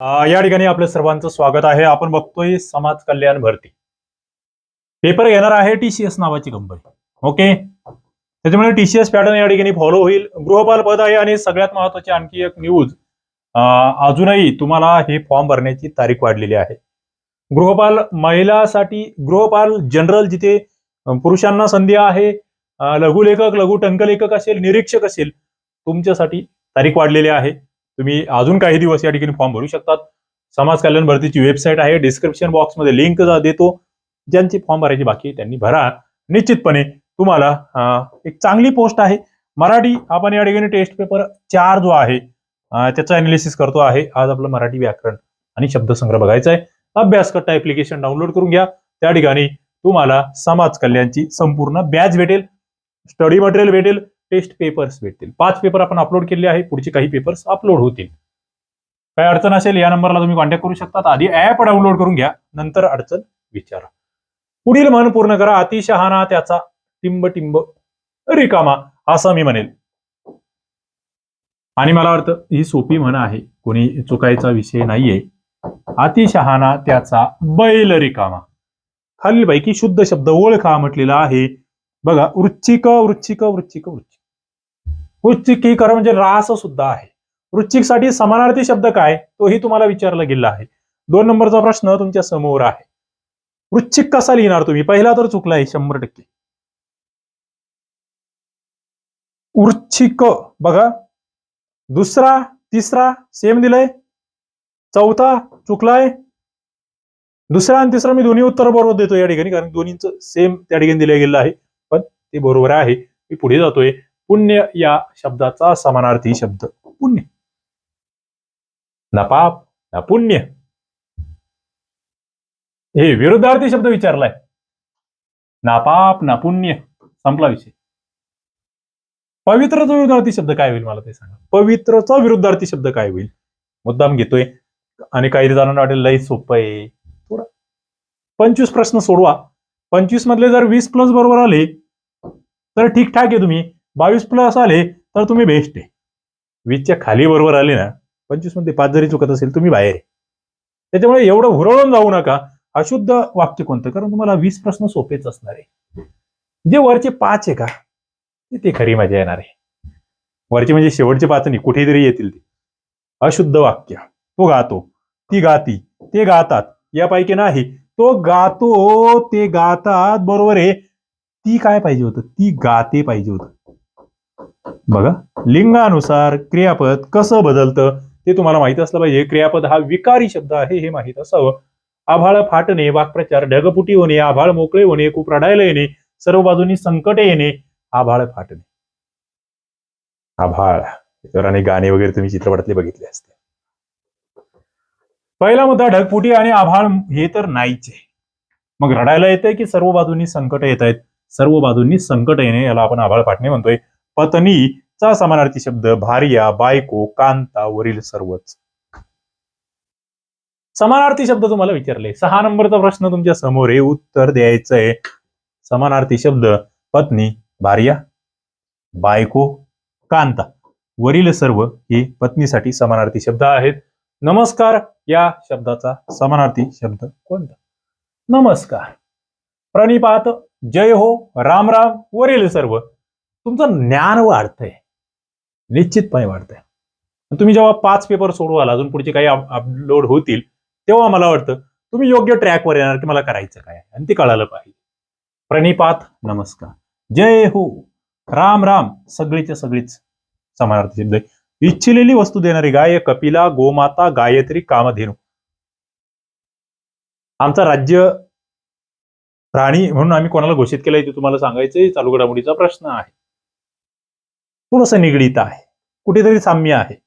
या ठिकाणी आपलं सर्वांचं स्वागत आहे. आपण बघतोय समाज कल्याण भरती. पेपर घेणार आहे टीसीएस नावाची कंपनी. ओके? त्याच्यामुळे टीसीएस पॅटर्न या ठिकाणी फॉलो होईल. गृहपाल पद आहे आणि सगळ्यात महत्वाची आणखी एक न्यूज अजूनही तुम्हाला हे फॉर्म भरण्याची तारीख वाढलेली आहे. गृहपाल महिलासाठी गृहपाल जनरल जिथे पुरुषांना संधी आहे लघुलेखक लघु टंकलेखक असेल निरीक्षक असेल तुमच्यासाठी तारीख वाढलेली आहे. तुम्ही अजून काही दिवस या ठिकाणी फॉर्म भरू शकतात. समाज कल्याण भरतीची वेबसाईट आहे. डिस्क्रिप्शन बॉक्समध्ये लिंक देतो. ज्यांची फॉर्म भरायची बाकी त्यांनी भरा. निश्चितपणे तुम्हाला एक चांगली पोस्ट आहे. मराठी आपण या ठिकाणी टेस्ट पेपर चार जो आहे त्याचा अनालिसिस करतो आहे. आज आपलं मराठी व्याकरण आणि शब्दसंग्रह बघायचा आहे. अभ्यास करता ऍप्लिकेशन डाउनलोड करून घ्या. त्या ठिकाणी तुम्हाला समाज कल्याणची संपूर्ण बॅच भेटेल. स्टडी मटेरियल भेटेल. टेस्ट पेपर्स भेटतील. पाच पेपर आपण अपलोड केले आहे पुढचे काही पेपर्स अपलोड होतील. काय अडचण असेल या नंबरला तुम्ही कॉन्टॅक्ट करू शकता आधी ऍप डाउनलोड करून घ्या नंतर अडचण विचारा. पुढील मन पूर्ण करा. अतिशहाणा त्याचा टिंब टिंब रिकामा असं मी म्हणेल. आणि मला वाटतं ही सोपी म्हण आहे. कोणी चुकायचा विषय नाहीये. अतिशहाणा त्याचा बैल रिकामा. खालीलपैकी शुद्ध शब्द ओळखा म्हटलेला आहे. बघा वृश्चिक वृश्चिक वृश्चिक वृश्चिक. वृश्चिकीकरण म्हणजे रास सुद्धा आहे. वृश्चिकसाठी समानार्थी शब्द काय? तोही तुम्हाला विचारला गेला आहे. दोन नंबरचा प्रश्न तुमच्यासमोर आहे. वृश्चिक कसा लिहिणार तुम्ही? पहिला तर चुकलाय शंभर टक्के. वृश्चिक बघा. दुसरा तिसरा सेम दिलंय. चौथा चुकलाय. दुसरा आणि तिसरा मी दोन्ही उत्तर बरोबर देतो या ठिकाणी कारण दोन्हीचं सेम त्या ठिकाणी दिलं गेलं आहे. पण ते बरोबर आहे. मी पुढे जातोय. पुण्य या शब्दाचा समानार्थी शब्द. पुण्य. ना पाप ना पुण्य. हे विरुद्धार्थी शब्द विचारलाय. ना पाप ना पुण्य. संपला विषय. पवित्रचा विरुद्धार्थी शब्द काय होईल मला ते सांगा. पवित्रचा विरुद्धार्थी शब्द काय होईल? मुद्दाम घेतोय. आणि काही जणांना वाटेल लई सोपं आहे. थोडा. पंचवीस प्रश्न सोडवा. पंचवीस मधले जर वीस प्लस बरोबर आले तर ठीकठाक आहे तुम्ही. बावीस प्लस आले तर तुम्ही बेस्ट आहे. वीसच्या खाली बरोबर आले ना पंचवीसमध्ये पाच जरी चुकत असेल तुम्ही बाहेर आहे. त्याच्यामुळे एवढं हुरळून जाऊ नका. अशुद्ध वाक्य कोणतं? कारण तुम्हाला वीस प्रश्न सोपेच असणार आहे. जे वरचे पाच आहे का ते- ते खरी मजा येणार आहे. वरचे म्हणजे शेवटचे पाच नाही कुठेतरी येतील ते. अशुद्ध वाक्य. तो गातो ती गाती ते गातात. यापैकी नाही तो गातो ते गातात बरोबर आहे. ती काय पाहिजे होतं? ती गाते पाहिजे होतं. बघा लिंगानुसार क्रियापद कसं बदलतं ते तुम्हाला माहीत असलं पाहिजे. क्रियापद हा विकारी शब्द आहे हे माहीत असावं. आभाळ फाटणे वाक्प्रचार ढगपुटी होणे आभाळ मोकळे होणे खूप रडायला येणे सर्व बाजूनी संकट येणे आभाळ फाटणे. आभाळ. आणि गाणे वगैरे तुम्ही चित्रपटातले बघितले असते पहिला मुद्दा ढगपुटी आणि आभाळ हे तर नाहीच. आहे मग रडायला येतंय की सर्व बाजूंनी संकट येत आहेत सर्व बाजूंनी संकट येणे याला आपण आभाळ फाटणे म्हणतोय. पत्नीचा समानार्थी शब्द भार्या बायको कांता वरील सर्वच. समानार्थी शब्द तुम्हाला विचारले. सहा नंबरचा प्रश्न तुमच्यासमोर आहे उत्तर द्यायचंय. समानार्थी शब्द पत्नी भार्या बायको कांता वरील सर्व हे पत्नीसाठी समानार्थी शब्द आहेत. नमस्कार या शब्दाचा समानार्थी शब्द कोणता? नमस्कार. प्रणिपात जय हो राम राम वरील सर्व. तुमचं ज्ञान वाढतंय. निश्चितपणे वाढतंय. तुम्ही जेव्हा पाच पेपर सोडवाल अजून पुढचे काही अपलोड होतील तेव्हा मला वाटतं तुम्ही योग्य ट्रॅकवर येणार की मला करायचं काय? आणि ते कळालं पाहिजे. प्रणिपात नमस्कार. जय हो. राम राम. सगळीच्या सगळीच समानार्थी शब्द इच्छिलेली वस्तू देणारी गाय कपिला गोमाता गायत्री कामधेनू. आमचा राज्य प्राणी म्हणून आम्ही कोणाला घोषित केलंय ते तुम्हाला सांगायचंय. चालू घडामोडीचा प्रश्न आहे. थोडस निगडीत आहे. कुठेतरी साम्य आहे.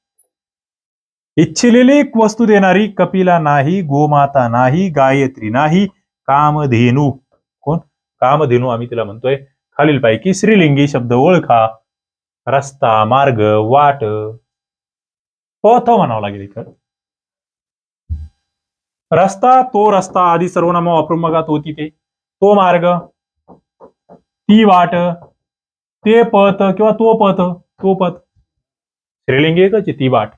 इच्छिलेली वस्तू देणारी कपिला नाही गोमाता नाही गायत्री नाही कामधेनू. कोण? कामधेनू आम्ही तिला म्हणतोय. खालीलपैकी श्रीलिंगी शब्द ओळखा रस्ता मार्ग वाट. पथ म्हणावं लागेल इथं. रस्ता तो रस्ता आधी सर्वनामा वापरून बघा तो तिथे. तो मार्ग ती वाट ते पथ किंवा तो पथ तो पथ श्रीलिंगी एकच आहे ती वाट.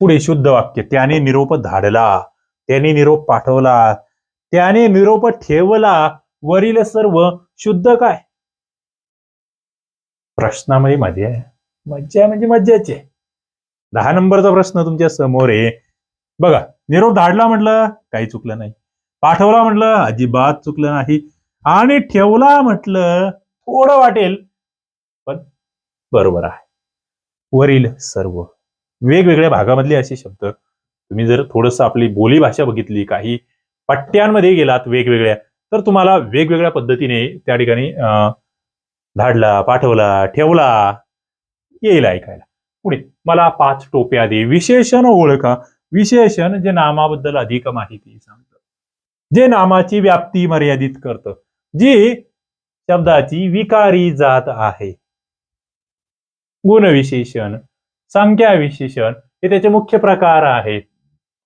पुढे शुद्ध वाक्य त्याने निरोप धाडला त्याने निरोप पाठवला त्याने निरोप ठेवला वरील सर्व शुद्ध काय? प्रश्नामध्ये मजा आहे. मज्जा म्हणजे मज्जाची आहे. दहा नंबरचा प्रश्न तुमच्यासमोर आहे. बघा निरोप धाडला म्हटलं काही चुकलं नाही. पाठवला म्हटलं अजिबात चुकलं नाही. आणि ठेवला म्हटलं थोडं वाटेल पण बरोबर आहे. वरील सर्व वेगवेगळ्या भागामधले असे शब्द तुम्ही जर थोडस आपली बोली भाषा बघितली काही पट्ट्यांमध्ये गेलात वेगवेगळ्या तर तुम्हाला वेगवेगळ्या पद्धतीने त्या ठिकाणी धाडला पाठवला ठेवला येईल ऐकायला. पुढे मला पाच टोप्या दे विशेषण ओळखा. विशेषण जे नामाबद्दल अधिक माहिती सांगतं. जे नामाची व्याप्ती मर्यादित करतं. जी शब्दाची विकारी जात आहे. गुणविशेषण संख्या विशेषण हे त्याचे मुख्य प्रकार आहेत.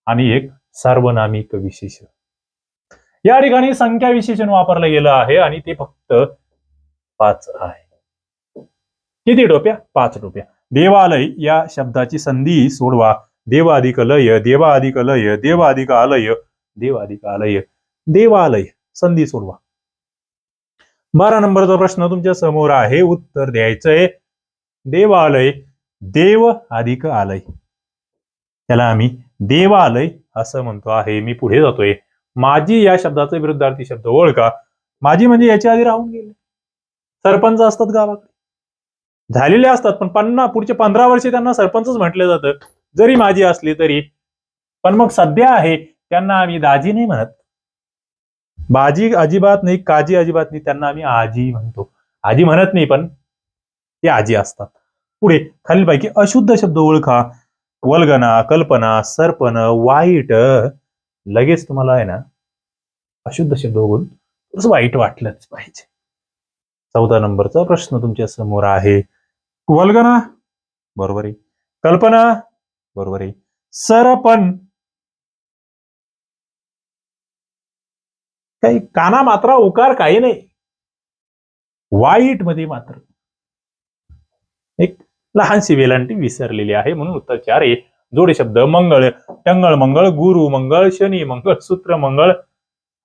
आणि एक सार्वनामिक विशेषण. या ठिकाणी संख्या विशेषण वापरलं गेलं आहे आणि ते फक्त पाच आहे. किती टोप्या? पाच टोप्या. देवालय या शब्दाची संधी सोडवा. देवाधिक लय देवा अधिक लय देवाधिक आलय देवाधिक आलय देवालय संधी सोडवा. बारा नंबरचा प्रश्न तुमच्यासमोर आहे. उत्तर द्यायचंय. देवालय देव अधिक आलय. त्याला आम्ही देवालय असं म्हणतो आहे. मी पुढे जातोय. माझी या शब्दाचा विरुद्धार्थी शब्द ओळखा. माझी म्हणजे याच्या आधी राहून गेले. सरपंच असतात गावाकडे झालेले असतात पण पन्ना पुढचे पंधरा वर्षे त्यांना सरपंचच म्हटलं जातं. जरी माझी असली तरी. पण मग सध्या आहे त्यांना आम्ही दाजी नाही म्हणत. बाजी अजिबात नाही काजी अजिबात नाही त्यांना आम्ही आजी म्हणतो. आजी म्हणत नाही पण ते आजी असतात. पुढे खालीलपैकी अशुद्ध शब्द ओळखा. वल्गना कल्पना सरपण वाईट. लगेच तुम्हाला आहे ना अशुद्ध शब्द बघून थोडंसं वाईट वाटलंच पाहिजे. चौदा नंबरचा प्रश्न तुमच्यासमोर आहे. वल्गना बरोबर आहे. कल्पना बरोबर आहे. सरपण काही काना मात्रा उकार काही नाही. वाईटमध्ये मात्र. एक लहानशी वेलांटी विसरलेली आहे म्हणून उत्तर चार आहे. जोडे शब्द मंगळ टंगळ मंगळ गुरु मंगळ शनी मंगळ सूत्र मंगळ.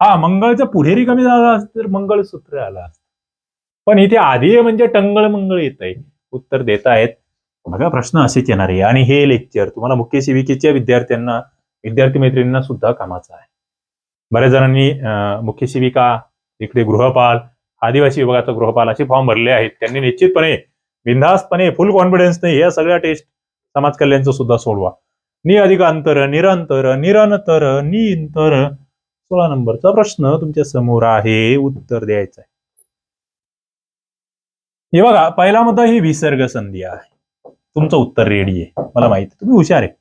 हा मंगळचं पुढेरी कमी झाला असतं तर मंगळसूत्र आला असतं. पण इथे आधी म्हणजे टंगळ मंगळ येत आहे उत्तर देत आहेत. बघा प्रश्न असेच येणार आहे. आणि हे लेक्चर तुम्हाला मुख्य सेविकेच्या विद्यार्थ्यांना विद्यार्थी मैत्रिणींना सुद्धा कामाचं आहे. बऱ्याच जणांनी मुख्य सेविका इकडे गृहपाल आदिवासी विभागाचा गृहपाल असे फॉर्म भरले आहेत. त्यांनी निश्चितपणे बिनधास्तपणे फुल कॉन्फिडन्सने या सगळ्या टेस्ट समाज कल्याणचं सुद्धा सोडवा. नि अधिक अंतर निरंतर निरंतर निंतर. सोळा नंबरचा प्रश्न तुमच्यासमोर आहे. उत्तर द्यायचं आहे. हे बघा पहिला मुद्दा ही विसर्ग संधी आहे. तुमचं उत्तर रेडी आहे. मला माहिती तुम्ही हुशार आहे.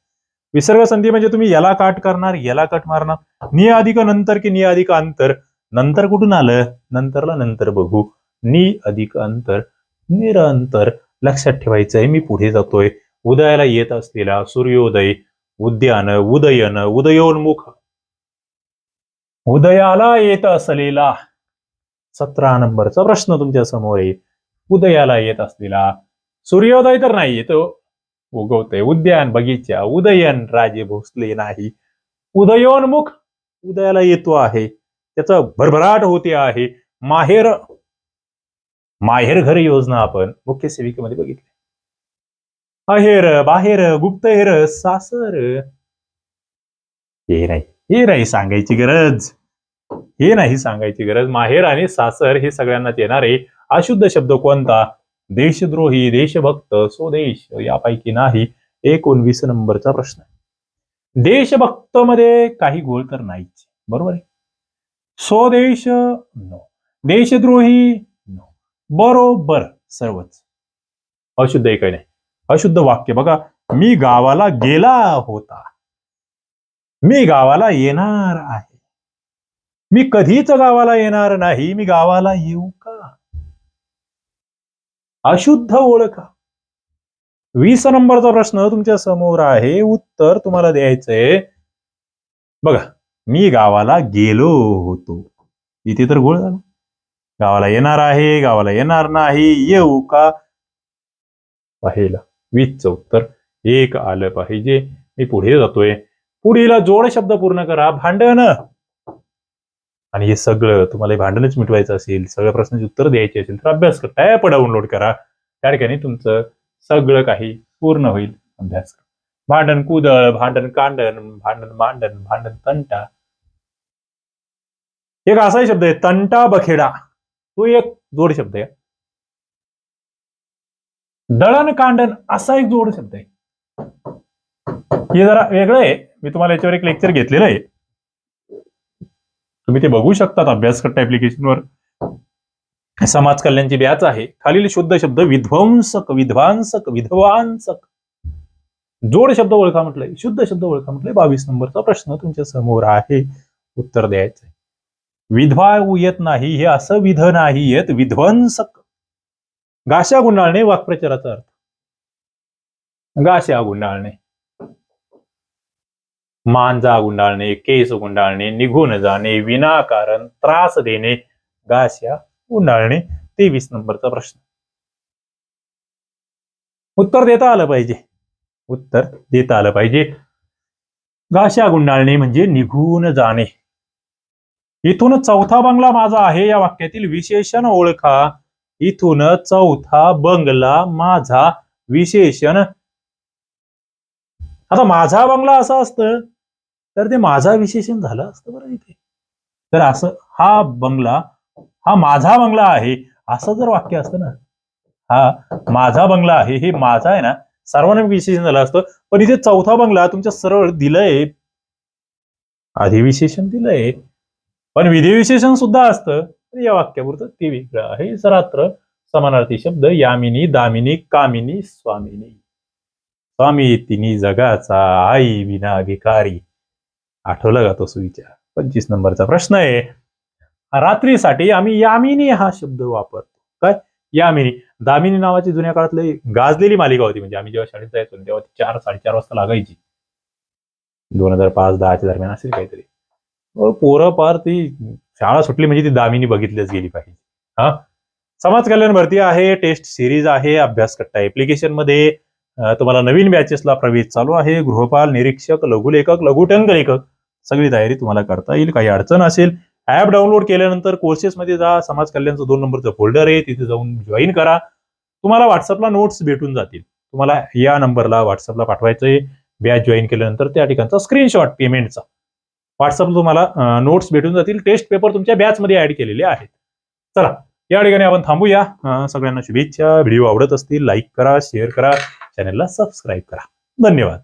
विसर्ग संधी म्हणजे तुम्ही याला काट करणार याला कट मारणार. नि अधिक नंतर की नि अधिक अंतर नंतर कुठून आलं? नंतरला नंतर बघू. नि अधिक अंतर निरंतर. लक्षात ठेवायचं आहे मी पुढे जातोय. उदयाला येत असलेला सूर्योदय उद्यान उदयन उदयोन्मुख. उदयाला येत असलेला सतरा नंबरचा प्रश्न तुमच्यासमोर आहे. उदयाला येत असलेला सूर्योदय तर नाही येतो उगवतोय उद्यान बगीचा उदयन राजे भोसले नाही. उदयोन्मुख उदयाला येतो आहे. त्याचा भरभराट होते आहे. माहेर माहेर घर योजना आपण मुख्य सेविकेमध्ये बघितली. अहेर बाहेर गुप्तहेर सासर. हे नाही हे नाही सांगायची गरज. हे नाही सांगायची गरज. माहेर आणि सासर हे सगळ्यांनाच येणारे. अशुद्ध शब्द कोणता? देशद्रोही देशभक्त स्वदेश यापैकी नाही एकोणवीस नंबरचा प्रश्न आहे. देशभक्त मध्ये काही गोळ तर नाहीच बरोबर आहे? स्वदेश नो देशद्रोही नो बरोबर सर्वच. अशुद्ध एक नाही? अशुद्ध वाक्य. बघा मी गावाला गेला होता. मी गावाला येणार आहे. मी कधीच गावाला येणार नाही. मी गावाला येऊ का? अशुद्ध ओळखा. वीस नंबरचा प्रश्न तुमच्यासमोर आहे. उत्तर तुम्हाला द्यायचंय. बघा मी गावाला गेलो होतो. इथे तर गोळ झाला. गावाला येणार आहे गावाला येणार नाही येऊ का? पाहिला. वीसचं उत्तर एक आलं पाहिजे. मी पुढे जातोय. पुढील जोड शब्द पूर्ण करा. भांडण. आणि हे सगळं तुम्हाला भांडणच मिटवायचं असेल सगळ्या प्रश्नांची उत्तर द्यायची असेल तर अभ्यास करा ॲप डाउनलोड करा. त्या ठिकाणी तुमचं सगळं काही पूर्ण होईल. अभ्यास करा. भांडण कुदळ भांडण कांडण भांडण मांडण भांडण तंटा. एक असाही शब्द आहे तंटा बखेडा. तो एक जोड शब्द आहे. दळण कांडण असा एक जोड शब्द आहे. हे जरा वेगळं आहे. मी तुम्हाला याच्यावर एक लेक्चर घेतलेलं आहे. तुम्ही ते बघू शकतात अभ्यास करता ऍप्लिकेशनवर समाज कल्याणची बॅच आहे. खालील शुद्ध शब्द विध्वंसक विध्वांसक विध्वांसक. जोड शब्द ओळखा म्हटलंय. शुद्ध शब्द ओळखा म्हटलंय. बावीस नंबरचा प्रश्न तुमच्यासमोर आहे. उत्तर द्यायचं विधवा येत नाही हे असं विध नाही येत. विध्वंसक. गाशा गुंडाळणे वाक्प्रचाराचा अर्थ. गाशा गुंडाळणे. मांजा गुंडाळणे केस गुंडाळणे निघून जाणे विनाकारण त्रास देणे गाश्या गुंडाळणे तेवीस नंबरचा प्रश्न. उत्तर देता आलं पाहिजे. उत्तर देता आलं पाहिजे. गाशा गुंडाळणे म्हणजे निघून जाणे. इथून चौथा बंगला माझा आहे. या वाक्यातील विशेषण ओळखा. इथून चौथा बंगला माझा विशेषण. आता माझा बंगला असं असतं तर ते माझा विशेषण झालं असतं बरं इथे. तर असं हा बंगला हा माझा बंगला आहे असं जर वाक्य असतं ना हा माझा बंगला आहे हे माझा आहे ना सर्वांना विशेषण झालं असतं. पण इथे चौथा बंगला तुमच्या सरळ दिलंय अधिविशेषण दिलंय. पण विधिविशेषण सुद्धा असतं. या वाक्यापुरतं ते वेगळं आहे. सरात्र समानार्थी शब्द यामिनी दामिनी कामिनी स्वामिनी. स्वामी तिनी जगाचा आई विना भिकारी आठवलं का तो सुविचार? पंचवीस नंबरचा प्रश्न आहे. रात्रीसाठी आम्ही यामिनी हा शब्द वापरतो. काय? यामिनी. दामिनी नावाची जुन्या काळातली गाजलेली मालिका होती. म्हणजे आम्ही जेव्हा शाळेत जायचो तेव्हा ती चार साडेचार वाजता लागायची. दोन हजार पाच दहाच्या दरम्यान असेल काहीतरी. अहो, पोरं पार ती शाळा सुटली म्हणजे ती दामिनी बघितलीच गेली पाहिजे. हा? समाज कल्याण भरती आहे टेस्ट सिरीज आहे अभ्यास कट्टा एप्लिकेशनमध्ये तुम्हाला नवीन बॅचेसला प्रवेश चालू आहे. गृहपाल निरीक्षक लघुलेखक लघुटंक लेखक सगळी तयारी तुम्हाला करता येईल. काही अडचण असेल ऍप डाउनलोड केल्यानंतर कोर्सेसमध्ये जा समाज कल्याणचं दोन नंबरचं फोल्डर आहे तिथे जाऊन जॉईन करा. तुम्हाला व्हॉट्सअपला नोट्स भेटून जातील. तुम्हाला या नंबरला व्हॉट्सअपला पाठवायचंय बॅच जॉईन केल्यानंतर त्या ठिकाणचा स्क्रीनशॉट पेमेंटचा व्हॉट्सअपला तुम्हाला नोट्स भेटून जातील. टेस्ट पेपर तुमच्या बॅचमध्ये ऍड केलेले आहेत. चला या ठिकाणी आपण थांबूया. सगळ्यांना शुभेच्छा. व्हिडिओ आवडत असतील लाईक करा शेअर करा. चॅनलला सबस्क्राईब करा. धन्यवाद.